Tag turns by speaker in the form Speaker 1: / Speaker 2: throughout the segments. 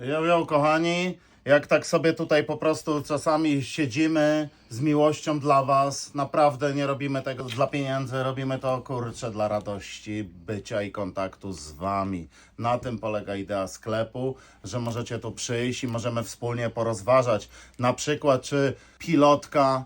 Speaker 1: Jo, jo, kochani, jak tak sobie tutaj po prostu czasami siedzimy z miłością dla Was, naprawdę nie robimy tego dla pieniędzy, robimy to kurczę dla radości bycia i kontaktu z Wami. Na tym polega idea sklepu, że możecie tu przyjść i możemy wspólnie porozważać. Na przykład, czy pilotka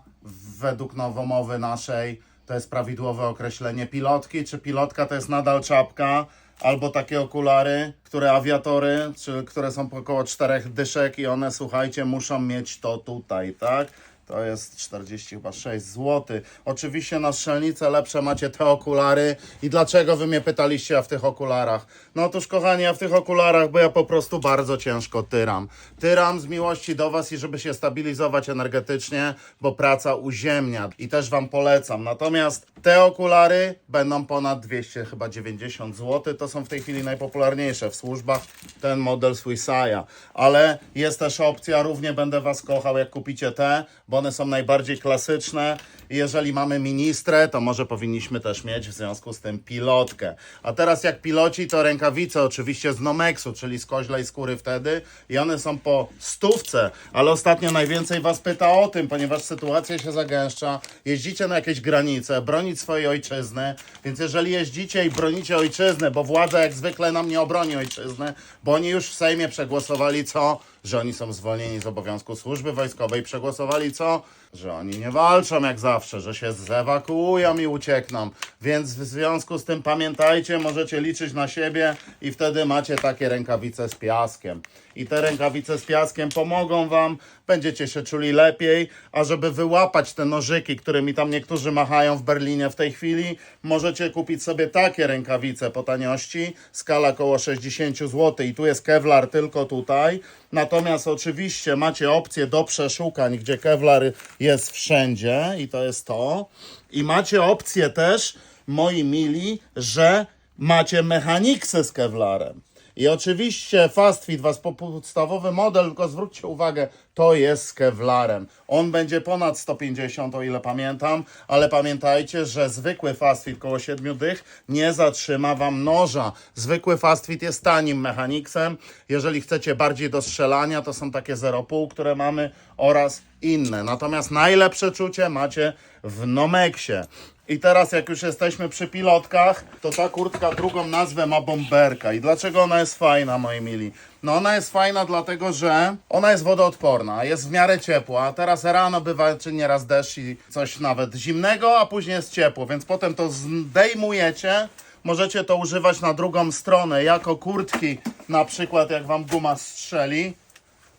Speaker 1: według nowomowy naszej to jest prawidłowe określenie pilotki, czy pilotka to jest nadal czapka, albo takie okulary, które awiatory, czy które są po około czterech dyszek i one, słuchajcie, muszą mieć to tutaj, tak? To jest 40 chyba 6 zł. Oczywiście na strzelnicę lepsze macie te okulary. I dlaczego wy mnie pytaliście, a w tych okularach? No otóż kochani, ja w tych okularach, bo ja po prostu bardzo ciężko tyram. Tyram z miłości do was i żeby się stabilizować energetycznie, bo praca uziemnia. I też wam polecam. Natomiast te okulary będą ponad 200, chyba 90 zł. To są w tej chwili najpopularniejsze w służbach. Ten model Swissaja. Ale jest też opcja, równie będę was kochał, jak kupicie te, bo one są najbardziej klasyczne. I jeżeli mamy ministrę, to może powinniśmy też mieć w związku z tym pilotkę. A teraz jak piloci, to rękawice oczywiście z Nomexu, czyli z koźlej skóry wtedy. I one są po stówce, ale ostatnio najwięcej was pyta o tym, ponieważ sytuacja się zagęszcza. Jeździcie na jakieś granice, bronić swojej ojczyzny, więc jeżeli jeździcie i bronicie ojczyzny, bo władza jak zwykle nam nie obroni ojczyzny, bo oni już w Sejmie przegłosowali co? Że oni są zwolnieni z obowiązku służby wojskowej. Przegłosowali co? Że oni nie walczą jak zawsze, że się zewakuują i uciekną. Więc w związku z tym pamiętajcie, możecie liczyć na siebie i wtedy macie takie rękawice z piaskiem. I te rękawice z piaskiem pomogą wam, będziecie się czuli lepiej, a żeby wyłapać te nożyki, którymi tam niektórzy machają w Berlinie w tej chwili, możecie kupić sobie takie rękawice po taniości, skala około 60 zł i tu jest Kevlar tylko tutaj. Natomiast oczywiście macie opcję do przeszukań, gdzie Kevlar jest wszędzie i to jest to. I macie opcję też, moi mili, że macie mechaniksy z Kevlarem. I oczywiście Fast Fit, was po- podstawowy model, tylko zwróćcie uwagę, to jest z Kevlarem. On będzie ponad 150, o ile pamiętam, ale pamiętajcie, że zwykły Fast Fit koło 7 dych nie zatrzyma wam noża. Zwykły Fast jest tanim mechaniksem. Jeżeli chcecie bardziej do strzelania, to są takie 0,5, które mamy oraz inne. Natomiast najlepsze czucie macie w Nomexie. I teraz jak już jesteśmy przy pilotkach, to ta kurtka drugą nazwę ma bomberka. I dlaczego ona jest fajna, moi mili? No ona jest fajna dlatego, że ona jest wodoodporna, jest w miarę ciepła. Teraz rano bywa czy nieraz deszcz i coś nawet zimnego, a później jest ciepło, więc potem to zdejmujecie. Możecie to używać na drugą stronę, jako kurtki, na przykład jak wam guma strzeli.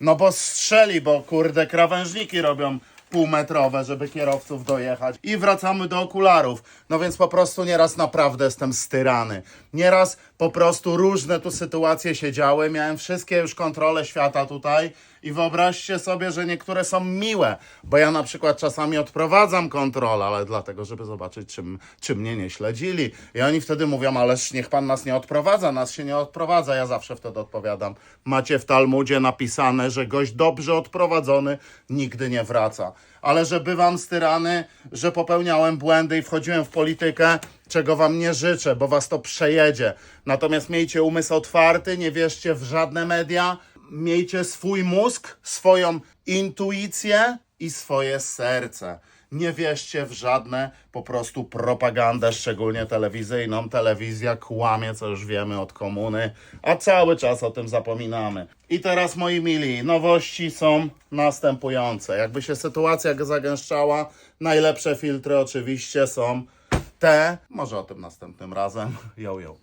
Speaker 1: No bo strzeli, bo kurde krawężniki robią półmetrowe, żeby kierowców dojechać. I wracamy do okularów. No więc po prostu nieraz naprawdę jestem styrany. Nieraz po prostu różne tu sytuacje się działy. Miałem wszystkie już kontrole świata tutaj. I wyobraźcie sobie, że niektóre są miłe, bo ja na przykład czasami odprowadzam kontrolę, ale dlatego, żeby zobaczyć, czym, czy mnie nie śledzili. I oni wtedy mówią, ależ niech pan nas nie odprowadza, nas się nie odprowadza. Ja zawsze wtedy odpowiadam, macie w Talmudzie napisane, że gość dobrze odprowadzony nigdy nie wraca. Ale że bywam styrany, że popełniałem błędy i wchodziłem w politykę, czego wam nie życzę, bo was to przejedzie. Natomiast miejcie umysł otwarty, nie wierzcie w żadne media, miejcie swój mózg, swoją intuicję i swoje serce. Nie wierzcie w żadne po prostu propagandę, szczególnie telewizyjną. Telewizja kłamie, co już wiemy od komuny, a cały czas o tym zapominamy. I teraz, moi mili, nowości są następujące. Jakby się sytuacja zagęszczała, najlepsze filtry oczywiście są te. Może o tym następnym razem. Yo, yo.